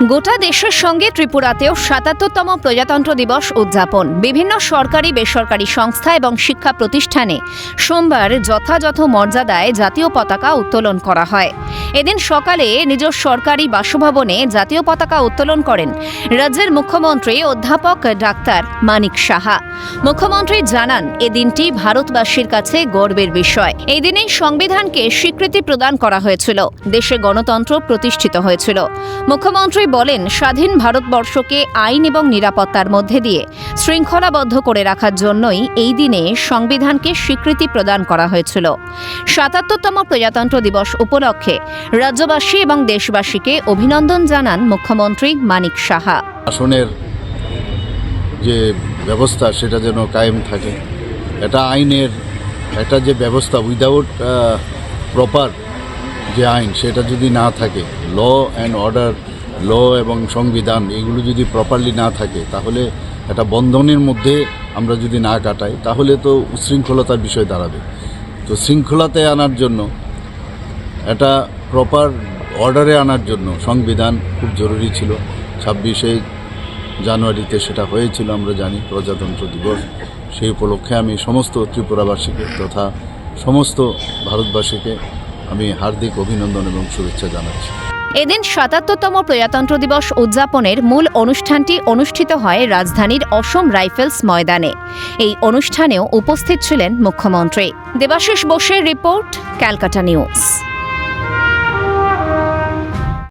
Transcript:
গোটা দেশের সঙ্গে ত্রিপুরাতেও সাতাত্তরতম প্রজাতন্ত্র দিবস উদযাপন। বিভিন্ন সরকারি, বেসরকারি সংস্থা এবং শিক্ষা প্রতিষ্ঠানে সোমবার যথাযথ মর্যাদায় জাতীয় পতাকা উত্তোলন করা হয়। এদিন সকালে নিজ সরকারি বাসভবনে জাতীয় পতাকা উত্তোলন করেন রাজ্যের মুখ্যমন্ত্রী অধ্যাপক ডাক্তার মানিক সাহা। মুখ্যমন্ত্রী জানান, এ দিনটি ভারতবাসীর কাছে গর্বের বিষয়। এই দিনেই সংবিধানকে স্বীকৃতি প্রদান করা হয়েছিল। দেশে গণতন্ত্র প্রতিষ্ঠিত হয়েছিল। মুখ্যমন্ত্রী বলেন, স্বাধীন ভারতবর্ষকে আইন এবং নিরাপত্তার মধ্যে দিয়ে শৃঙ্খলাবদ্ধ করে রাখার জন্যই এই দিনে সংবিধানকে স্বীকৃতি প্রদান করা হয়েছিল। সাতাত্তরতম প্রজাতন্ত্র দিবস উপলক্ষে রাজ্যবাসী এবং দেশবাসীকে অভিনন্দন জানান মুখ্যমন্ত্রী মানিক সাহা। আসনের যে ব্যবস্থা, সেটা যেন কায়েম থাকে। এটা আইনের একটা যে ব্যবস্থা উইদাউট প্রপার যে আইন, সেটা যদি না থাকে ল অ্যান্ড অর্ডার ল এবং সংবিধান, এগুলো যদি প্রপারলি না থাকে, তাহলে একটা বন্ধনের মধ্যে আমরা যদি না কাটাই, তাহলে তো উচ্ছৃঙ্খলতার বিষয় দাঁড়াবে। তো শৃঙ্খলাতে আনার জন্য এটা প্রপার অর্ডারে আনার জন্য সংবিধান খুব জরুরি ছিল। ছাব্বিশে জানুয়ারিতে সেটা হয়েছিল, আমরা জানি, প্রজাতন্ত্র দিবস। সেই উপলক্ষে আমি সমস্ত ত্রিপুরাবাসীকে তথা সমস্ত ভারতবাসীকে আমি হার্দিক অভিনন্দন এবং শুভেচ্ছা জানাচ্ছি। এদিন সাতাত্তরতম প্রজাতন্ত্র দিবস উদযাপনের মূল অনুষ্ঠানটি অনুষ্ঠিত হয় রাজধানীর অসম রাইফেলস ময়দানে। এই অনুষ্ঠানেও উপস্থিত ছিলেন মুখ্যমন্ত্রী। দেবাশিস বোসের রিপোর্ট, ক্যালকাটা নিউজ।